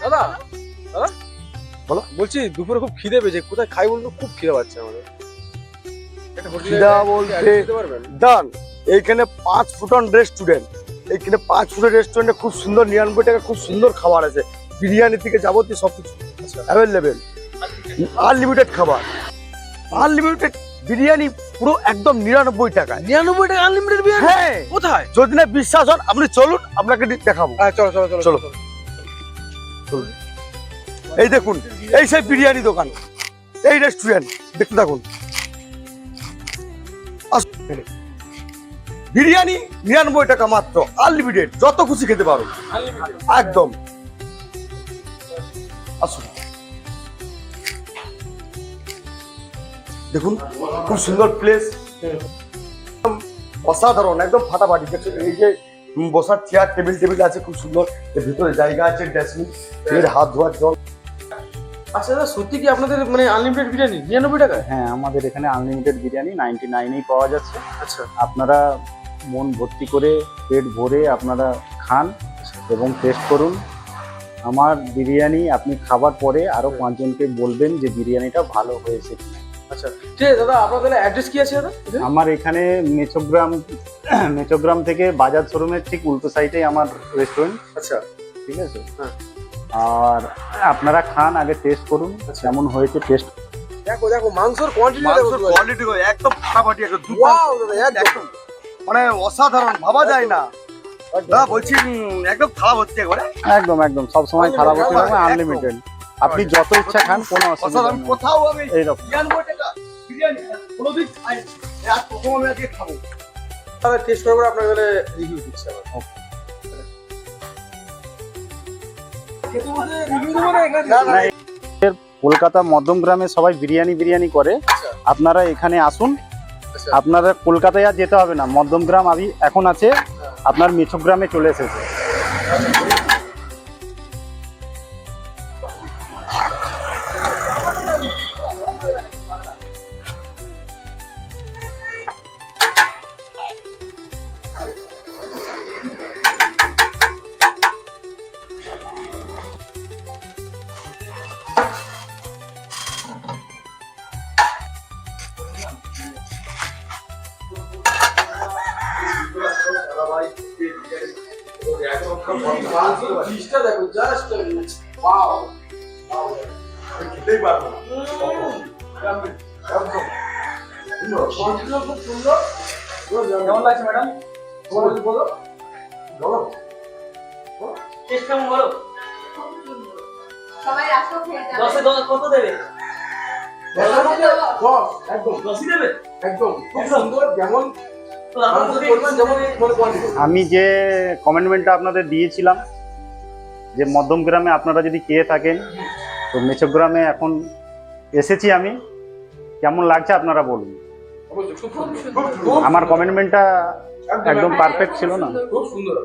দাদা দাদা? বলো। বলছি দুপুরে খুব খিদে পেয়েছে। কোথায় খাই বলতো খুব খিদে পাচ্ছে আমাদের। খিদা বলতে- ডান এইখানে পাঁচ ফুটন রেস্টুরেন্ট। এইখানে পাঁচ ফুটের রেস্টুরেন্টে খুব সুন্দর নিরানব্বই টাকা খুব সুন্দর খাবার আছে। বিরিয়ানি থেকে যাবতীয় সব কিছু আচ্ছা। অ্যাভেলেবেল। আনলিমিটেড খাবার। আনলিমিটেড বিরিয়ানি পুরো একদম নিরানব্বই টাকায়। নিরানব্বই টাকা আনলিমিটেড বিরিয়ানি? হ্যাঁ। কোথায়? যদি না বিশ্বাস হন আপনি চলুন আপনাকে দেখাবো। হ্যাঁ চলো চলো। চলো চলো। এই দেখুন, এই সেই বিরিয়ানি দোকান, এই রেস্টুরেন্ট দেখতে থাকুন। বিরিয়ানি নিরানব্বই টাকা মাত্র আনলিমিটেড যত খুশি খেতে পারো। একদম। আসুন। দেখুন, খুব সুন্দর প্লেস অসাধারণ, একদম ফাটাফাটি। এই যে বসার চেয়ার টেবিল টেবিল আছে খুব সুন্দর। এর ভিতরে জায়গা আছে এর হাত ধোয়ার জল। আচ্ছা দাদা সত্যি কি আপনাদের মানে আনলিমিটেড বিরিয়ানি? নিরানব্বই টাকা হ্যাঁ আমাদের এখানে আনলিমিটেড বিরিয়ানি নাইনটি নাইনেই পাওয়া যাচ্ছে। আচ্ছা। আপনারা মন ভর্তি করে পেট ভরে আপনারা খান এবং টেস্ট করুন। আমার বিরিয়ানি আপনি খাবার পরে আরও পাঁচজনকে বলবেন যে বিরিয়ানিটা ভালো হয়েছে কিনা। আচ্ছা ঠিক আছে দাদা আপনাদের অ্যাড্রেস কি আছে দাদা? আমার এখানে মেচোগ্রাম মেচোগ্রাম থেকে বাজার শোরুমের ঠিক উল্টো সাইডে আমার রেস্টুরেন্ট আচ্ছা। ঠিক আছে? হ্যাঁ। আর আপনারা খান আগে টেস্ট করুন আচ্ছা। কেমন হয়েছে টেস্ট দেখো দেখো মাংসর কোয়ান্টিটি মাংসের কোয়ালিটি একদম ফাটাফাটি একদম ওয়াও দাদা একদম। মানে অসাধারণ ভাবা যায় না। দাদা বলছি একদম খারাপ হচ্ছে একবারে। একদম একদম সব সময় খারাপ হতে থাকবে আনলিমিটেড আপনি যত ইচ্ছা খান কোনো অসুবিধা নেই। কোথাও আমি এইরকম। দাদা টেস্ট আপনার তাহলে রিভিউ দিচ্ছি কলকাতা মধ্যমগ্রামে সবাই বিরিয়ানি বিরিয়ানি করে। আপনারা এখানে আসুন। আপনারা কলকাতায় আর যেতে হবে না মধ্যমগ্রাম আমি এখন আছে আপনার মিঠুগ্রামে চলে এসেছে ডিশটা দেখো জাস্ট ওয়াও খেতেই পারব না। খুব সুন্দর কেমন লাগছে ম্যাডাম বলো বলো টেস্ট কেমন বলো সবাই আসো খেয়ে দশে দশ কত দেবে দশ একদম দশই দেবে একদম খুব সুন্দর যেমন আমি যে কমেন্টমেন্টটা আপনাদের দিয়েছিলাম যে মধ্যমগ্রামে আপনারা যদি চেয়ে থাকেন তো মেচগ্রামে এখন এসেছি আমি। কেমন লাগছে আপনারা বলুন। আমার কমেন্টমেন্টটা একদম পারফেক্ট ছিল না। খুব সুন্দর।